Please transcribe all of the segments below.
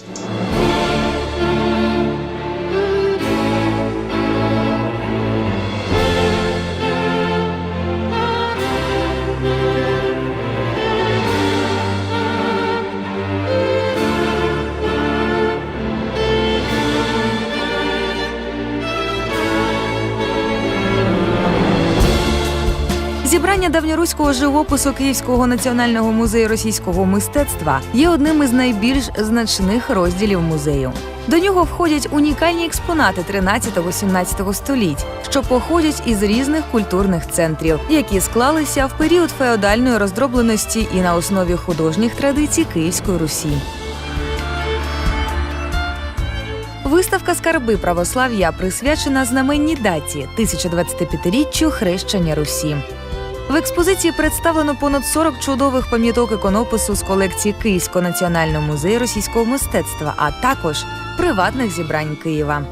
Peace. Зібрання давньоруського живопису Київського національного музею російського мистецтва є одним із найбільш значних розділів музею. До нього входять унікальні експонати 13-17 століть, що походять із різних культурних центрів, які склалися в період феодальної роздробленості і на основі художніх традицій Київської Русі. Виставка Скарби православ'я присвячена знаменній даті 1025-річчю хрещення Русі. В експозиції представлено понад 40 чудових пам'яток іконопису з колекції Київського національного музею російського мистецтва, а також приватних зібрань Києва.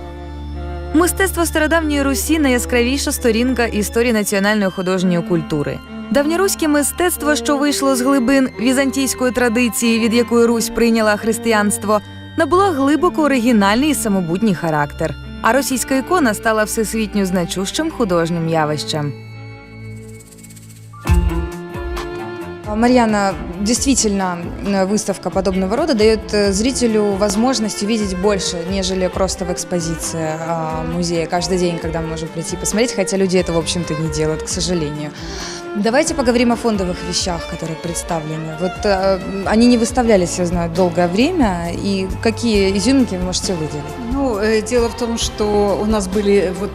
Мистецтво стародавньої Русі найяскравіша сторінка історії національної художньої культури. Давньоруське мистецтво, що вийшло з глибин візантійської традиції, від якої Русь прийняла християнство, набуло глибоко оригінальний і самобутній характер. А російська ікона стала всесвітньо значущим художнім явищем. Марьяна, действительно, э, выставка подобного рода дает э, зрителю возможность увидеть больше, нежели просто в экспозиции а, музея каждый день, когда мы можем прийти и посмотреть, хотя люди это, в общем-то, не делают, к сожалению. Давайте поговорим о фондовых вещах, которые представлены. Вот э, они не выставлялись, я знаю, долгое время, и какие изюминки вы можете выделить? Ну, э, дело в том, что у нас были вот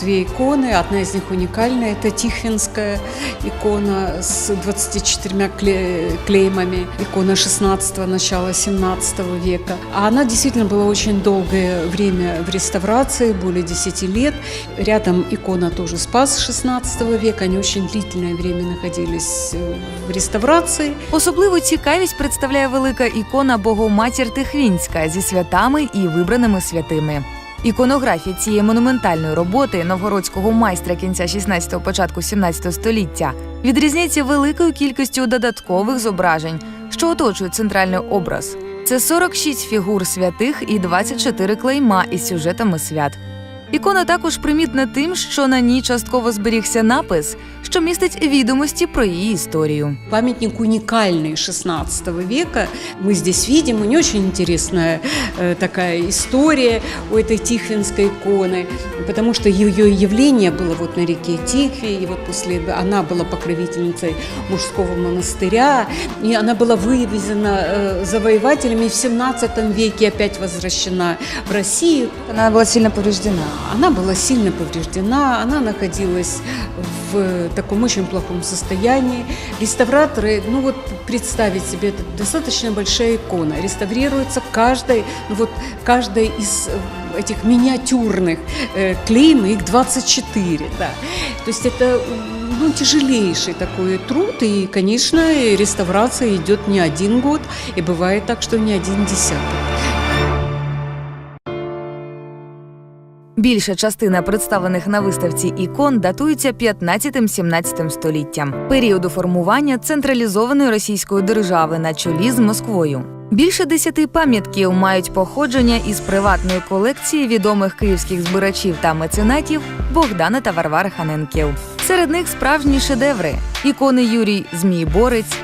две иконы, одна из них уникальная, это Тихвинская икона с 24 кле- клеймами, икона 16 начала 17 века. А она действительно была очень долгое время в реставрации, более 10 лет. Рядом икона тоже Спас 16 века, они очень длительное время находились э, в реставрации. Особливу цікавість представляє велика ікона Богоматір Тихвінська зі святами і вибраними святими. Іконографія цієї монументальної роботи новгородського майстра кінця 16-го, початку 17 століття відрізняється великою кількістю додаткових зображень, що оточують центральний образ. Це 46 фігур святих і 24 клейма із сюжетами свят. Ікона також примітна тим, що на ній частково зберігся напис, що містить відомості про її історію. Памятник уникальный 16 века. Мы здесь видим, у нее очень интересная э, такая история у этой Тихвинской иконы, потому что ее явление было вот на реке Тихве, и вот после она была покровительницей мужского монастыря, и она была вывезена э, завоевателями в 17 веке, опять возвращена в Россию. Она была сильно повреждена. Она была сильно повреждена, она находилась в таком очень плохом состоянии. Реставраторы, ну вот представить себе, это достаточно большая икона, реставрируется каждой, ну вот каждая из э, этих миниатюрных э, клейм, их 24, да. То есть это ну, тяжелейший такой труд, и, конечно, реставрация идет не один год, и бывает так, что не один десяток. Більша частина представлених на виставці ікон датується 15-17 століттям, періоду формування централізованої російської держави на чолі з Москвою. Більше десяти пам'ятків мають походження із приватної колекції відомих київських збирачів та меценатів Богдана та Варвари Ханенків. Серед них справжні шедеври: ікони Юрій Змієборець,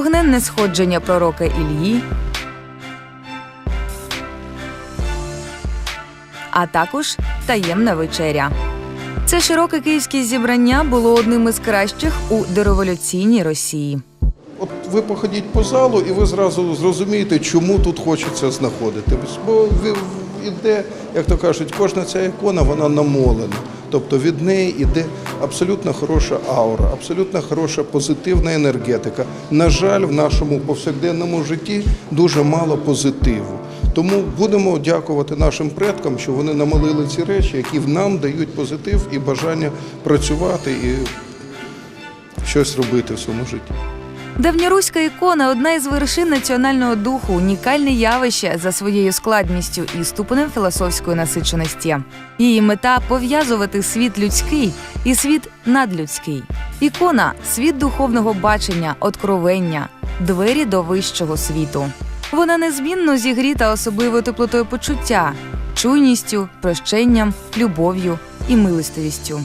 Вогненне сходження пророка Ілії, а також таємна вечеря. Це широке київське зібрання було одним із кращих у дореволюційній Росії. От ви походіть по залу, і ви зразу зрозумієте, чому тут хочеться знаходитись. Бо ви- іде, як то кажуть, кожна ця ікона вона намолена. Тобто від неї йде абсолютно хороша аура, абсолютно хороша позитивна енергетика. На жаль, в нашому повсякденному житті дуже мало позитиву. Тому будемо дякувати нашим предкам, що вони намолили ці речі, які нам дають позитив і бажання працювати і щось робити в своєму житті. Давньоруська ікона одна із вершин національного духу, унікальне явище за своєю складністю і ступенем філософської насиченості. Її мета пов'язувати світ людський і світ надлюдський. Ікона світ духовного бачення, откровення, двері до вищого світу. Вона незмінно зігріта особливою теплотою почуття, чуйністю, прощенням, любов'ю і милостивістю.